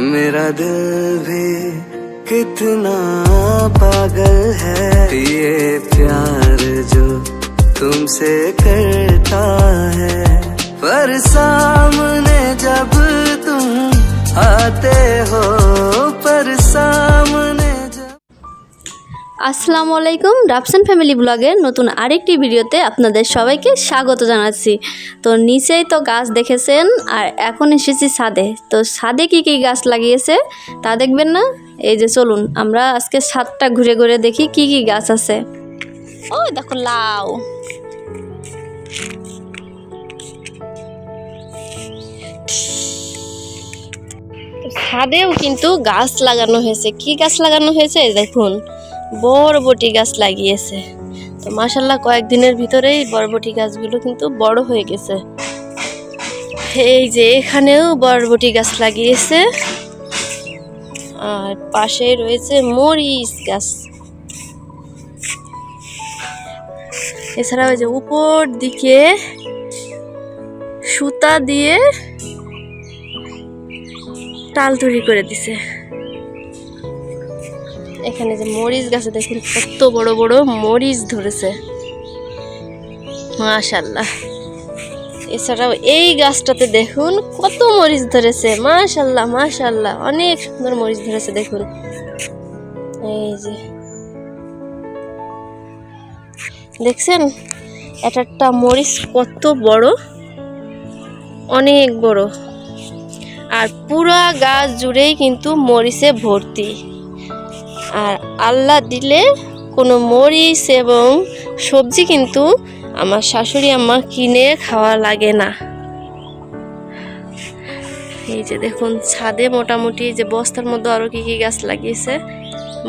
मेरा दिल भी कितना पागल है। ये प्यार जो तुमसे करता है। पर सामने जब तुम आते हो আসসালামু আলাইকুম, রাফসান ফ্যামিলি ব্লগের নতুন আরেকটি ভিডিওতে আপনাদের সবাইকে স্বাগত জানাচ্ছি। তো নিচেই তো গাছ দেখেছেন, আর এখন এসেছি ছাদে। তো ছাদে কি কি গাছ লাগিয়েছে তা দেখবেন না? এই যে চলুন, আমরা আজকে ছাদটা ঘুরে ঘুরে দেখি কি কি গাছ আছে। ও দেখো লাউ। ছাদেও কিন্তু গাছ লাগানো হয়েছে। কি গাছ লাগানো হয়েছে দেখুন। বরবটি গাছ লাগিয়েছে। তো মাসাল্লাহ কয়েকদিনের ভিতরেই বরবটি গাছগুলো কিন্তু বড় হয়ে গেছে। এই যে এখানেও বরবটি গাছ লাগিয়েছে। আর পাশে রয়েছে মরিচ গাছ। এছাড়া ওই যে উপর দিকে সুতা দিয়ে টাল তৈরি করে দিছে। এখানে যে মরিচ গাছে, দেখুন কত বড় বড় মরিচ ধরেছে। মাশাল্লাহ এছাড়াও এই গাছটাতে দেখুন কত মরিচ ধরেছে। মাশাল্লাহ মাশাল্লাহ অনেক সুন্দর মরিচ ধরেছে, দেখুন। এই যে। দেখছেন? এক একটা মরিচ কত বড়? অনেক বড়। আর পুরা গাছ জুড়েই কিন্তু মরিচে ভর্তি। আর আল্লাহ দিলে কোনো মরিচ এবং সবজি কিন্তু আমার শাশুড়ি আম্মা কিনে খাওয়া লাগে না। এই যে দেখুন, ছাদে মোটামুটি যে বস্তার মধ্যে আরও কি কি গাছ লাগিয়েছে,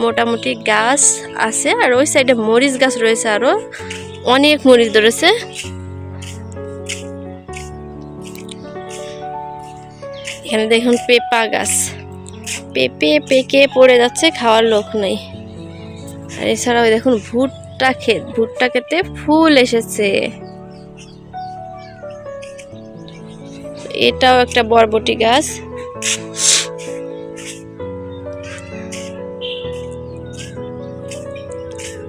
মোটামুটি গাছ আছে আর ওই সাইডে মরিচ গাছ রয়েছে আরও অনেক মরিচ ধরেছে। এখানে দেখুন পেঁপা গাছ। পেঁপে পেকে পড়ে যাচ্ছে, খাওয়ার লোক নেই। আর এছাড়াও দেখুন, ভুট্টা ক্ষেত ভুট্টা খেতে ফুল এসেছে। এটাও একটা বরবটি গাছ।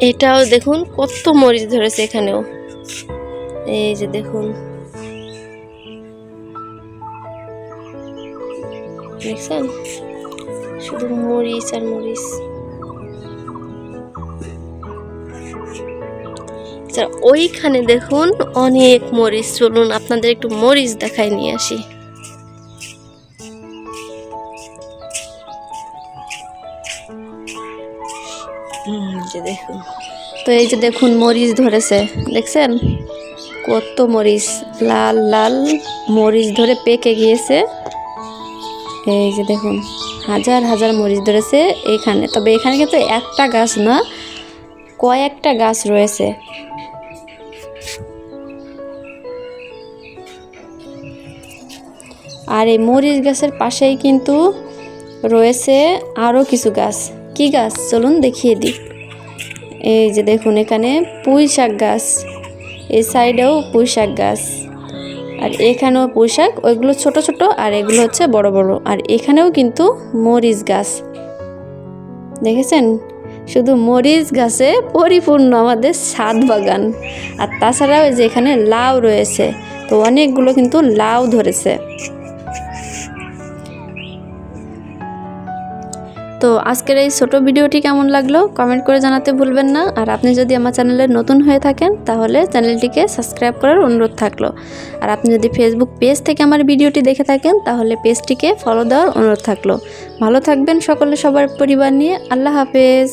এটাও দেখুন, কত মরিচ ধরেছে এখানেও। এই যে দেখুন। দেখছেন? শুধু মরিচ আর মরিচ। আচ্ছা ওইখানে দেখুন অনেক মরিচ। চলুন, আপনাদের একটু মরিচ দেখাই নিয়ে আসি। দেখুন। তো এই যে দেখুন, মরিচ ধরেছে। দেখছেন? কত মরিচ। লাল লাল মরিচ ধরে পেকে গিয়েছে। এই যে দেখুন, হাজার হাজার মরিচ ধরেছে এখানে। তবে এখানে কিন্তু একটা গাছ না, কয়েকটা গাছ রয়েছে। আর এই মরিচ গাছের পাশেই কিন্তু রয়েছে আরও কিছু গাছ। কি গাছ? চলুন দেখিয়ে দিই। এই যে দেখুন, এখানে পুঁই শাক গাছ, এই সাইডেও পুঁই শাক গাছ। আর এখানেও পুঁই শাক ওইগুলো ছোট ছোট আর এগুলো হচ্ছে বড় বড়। আর এখানেও কিন্তু মরিচ গাছ। দেখেছেন? শুধু মরিচ গাছে পরিপূর্ণ আমাদের সাদ বাগান। আর তাছাড়াও যে এখানে লাউ রয়েছে, তো অনেকগুলো কিন্তু লাউ ধরেছে। তো আজকের এই ছোট ভিডিওটি কেমন লাগল কমেন্ট করে জানাতে ভুলবেন না। আর আপনি যদি আমার চ্যানেলে নতুন হয়ে থাকেন, তাহলে চ্যানেলটিকে সাবস্ক্রাইব করার অনুরোধ থাকল। আর আপনি যদি ফেসবুক পেজ থেকে আমার ভিডিওটি দেখে থাকেন, তাহলে পেজটিকে ফলো দেওয়ার অনুরোধ থাকল। ভালো থাকবেন সকলে সবার পরিবার নিয়ে। আল্লাহ হাফেজ।